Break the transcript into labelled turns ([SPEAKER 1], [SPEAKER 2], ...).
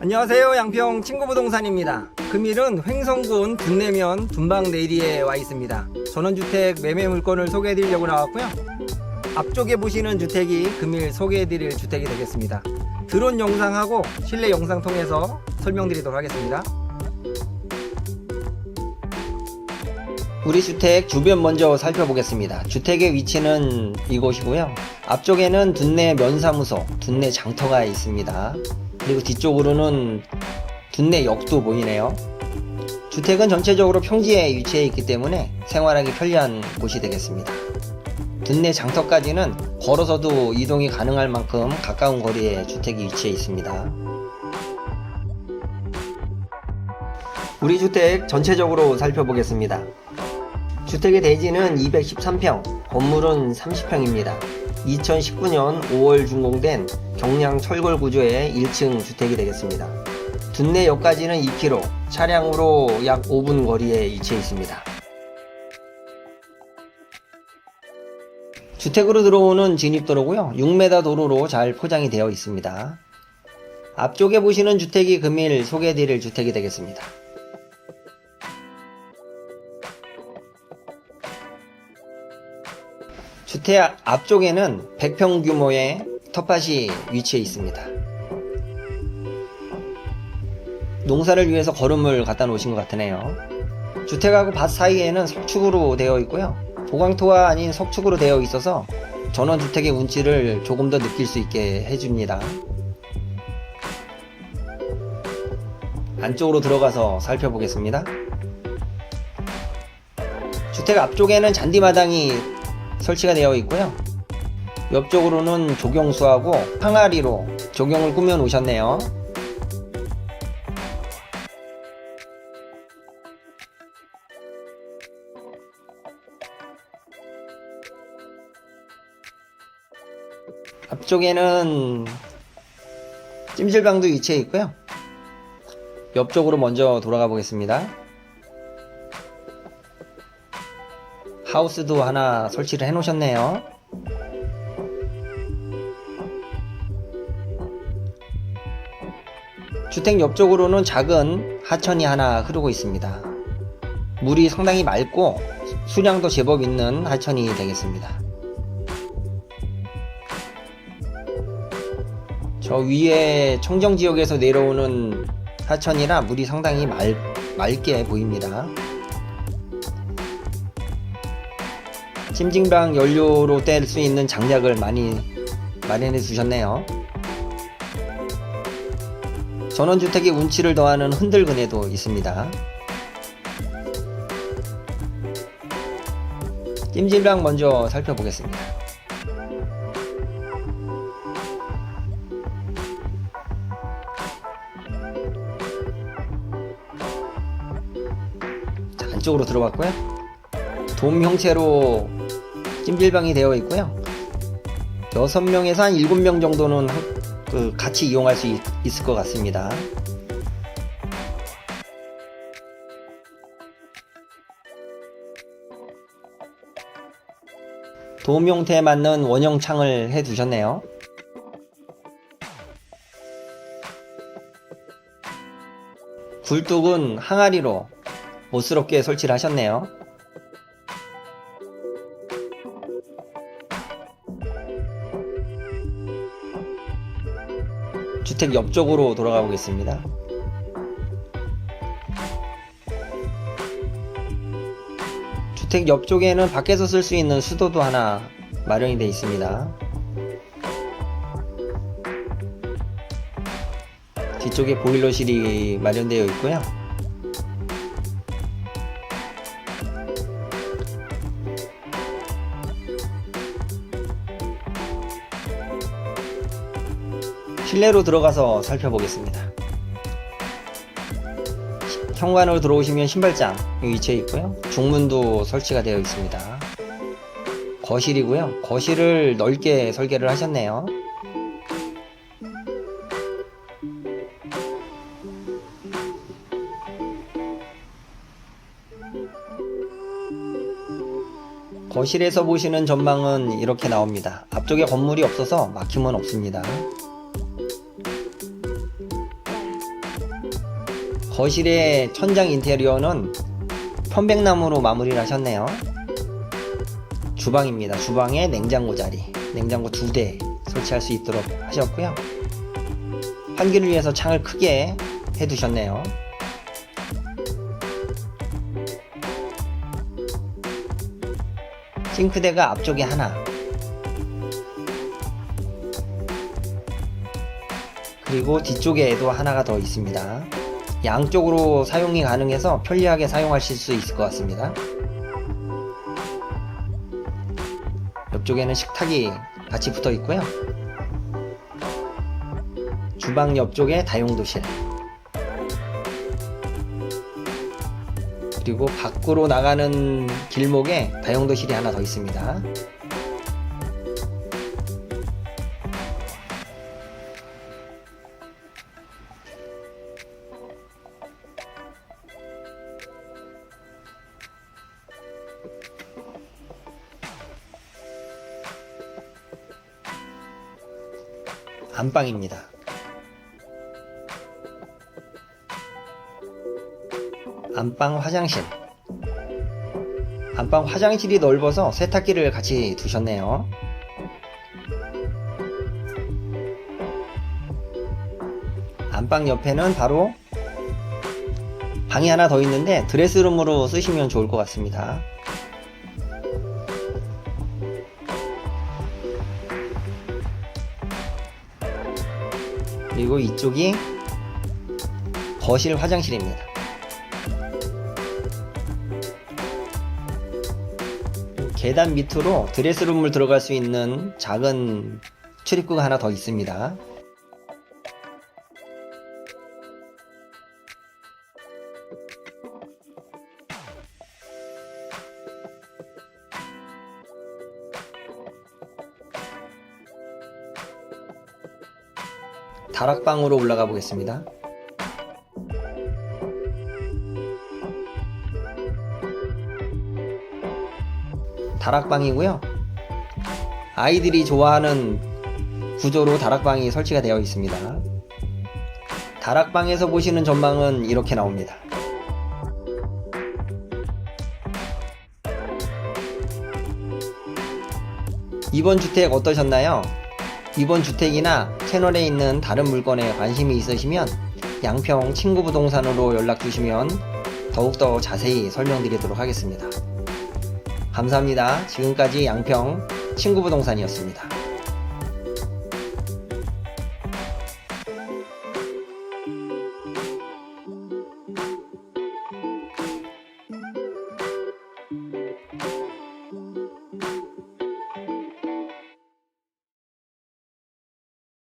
[SPEAKER 1] 안녕하세요 양평 친구부동산입니다. 금일은 횡성군 분내면 분방내리에 와 있습니다. 전원주택 매매 물건을 소개해 드리려고 나왔고요. 앞쪽에 보시는 주택이 금일 소개해 드릴 주택이 되겠습니다. 드론 영상하고 실내 영상 통해서 설명드리도록 하겠습니다 우리 주택 주변 먼저 살펴보겠습니다. 주택의 위치는 이곳이고요. 앞쪽에는 둔내 면사무소, 둔내 장터가 있습니다. 그리고 뒤쪽으로는 둔내 역도 보이네요. 주택은 전체적으로 평지에 위치해 있기 때문에 생활하기 편리한 곳이 되겠습니다. 둔내 장터까지는 걸어서도 이동이 가능할 만큼 가까운 거리에 주택이 위치해 있습니다. 우리 주택 전체적으로 살펴보겠습니다. 주택의 대지는 213평, 건물은 30평입니다. 2019년 5월 준공된 경량 철골 구조의 1층 주택이 되겠습니다. 둔내역까지는 2km, 차량으로 약 5분 거리에 위치해 있습니다. 주택으로 들어오는 진입도로고요. 6m 도로로 잘 포장이 되어 있습니다. 앞쪽에 보시는 주택이 금일 소개해드릴 주택이 되겠습니다. 주택 앞쪽에는 100평 규모의 텃밭이 위치해 있습니다. 농사를 위해서 거름을 갖다 놓으신 것 같으네요. 주택하고 밭 사이에는 석축으로 되어 있고요. 보강토가 아닌 석축으로 되어 있어서 전원주택의 운치를 조금 더 느낄 수 있게 해줍니다. 안쪽으로 들어가서 살펴보겠습니다. 주택 앞쪽에는 잔디마당이 설치가 되어 있고요. 옆쪽으로는 조경수하고 항아리로 조경을 꾸며 놓으셨네요. 앞쪽에는 찜질방도 위치해 있고요. 옆쪽으로 먼저 돌아가 보겠습니다. 하우스도 하나 설치를 해 놓으셨네요. 주택 옆쪽으로는 작은 하천이 하나 흐르고 있습니다. 물이 상당히 맑고 수량도 제법 있는 하천이 되겠습니다. 저 위에 청정 지역에서 내려오는 하천이라 물이 상당히 맑, 맑게 보입니다. 찜질방 연료로 뗄 수 있는 장작을 많이 마련해 두셨네요. 전원주택의 운치를 더하는 흔들그네도 있습니다. 찜질방 먼저 살펴보겠습니다. 자, 안쪽으로 들어갔고요. 돔 형태로 찜질방이 되어 있고요. 6명에서 한 7명 정도는 한- 그 같이 이용할 수 있, 있을 것 같습니다. 돔 형태에 맞는 원형 창을 해 두셨네요. 굴뚝은 항아리로 못스럽게 설치를 하셨네요. 주택 옆쪽으로 돌아가 보겠습니다. 주택 옆쪽에는 밖에서 쓸 수 있는 수도도 하나 마련이 되어 있습니다. 뒤쪽에 보일러실이 마련되어 있고요. 실내로 들어가서 살펴보겠습니다. 현관으로 들어오시면 신발장 위치해 있고요. 중문도 설치가 되어 있습니다. 거실이고요. 거실을 넓게 설계를 하셨네요. 거실에서 보시는 전망은 이렇게 나옵니다. 앞쪽에 건물이 없어서 막힘은 없습니다. 거실의 천장 인테리어는 편백나무로 마무리를 하셨네요. 주방입니다. 주방에 냉장고 자리, 냉장고 두 대 설치할 수 있도록 하셨고요. 환기를 위해서 창을 크게 해두셨네요. 싱크대가 앞쪽에 하나, 그리고 뒤쪽에도 하나가 더 있습니다. 양쪽으로 사용이 가능해서 편리하게 사용하실 수 있을 것 같습니다. 옆쪽에는 식탁이 같이 붙어 있고요. 주방 옆쪽에 다용도실. 그리고 밖으로 나가는 길목에 다용도실이 하나 더 있습니다. 안방입니다. 안방 화장실. 안방 화장실이 넓어서 세탁기를 같이 두셨네요. 안방 옆에는 바로 방이 하나 더 있는데 드레스룸으로 쓰시면 좋을 것 같습니다. 그리고 이쪽이 거실 화장실입니다. 계단 밑으로 드레스룸을 들어갈 수 있는 작은 출입구가 하나 더 있습니다. 다락방으로 올라가 보겠습니다. 다락방이고요. 아이들이 좋아하는 구조로 다락방이 설치가 되어 있습니다. 다락방에서 보시는 전망은 이렇게 나옵니다. 이번 주택 어떠셨나요? 이번 주택이나 채널에 있는 다른 물건에 관심이 있으시면 양평 친구 부동산으로 연락 주시면 더욱더 자세히 설명드리도록 하겠습니다. 감사합니다. 지금까지 양평 친구 부동산이었습니다.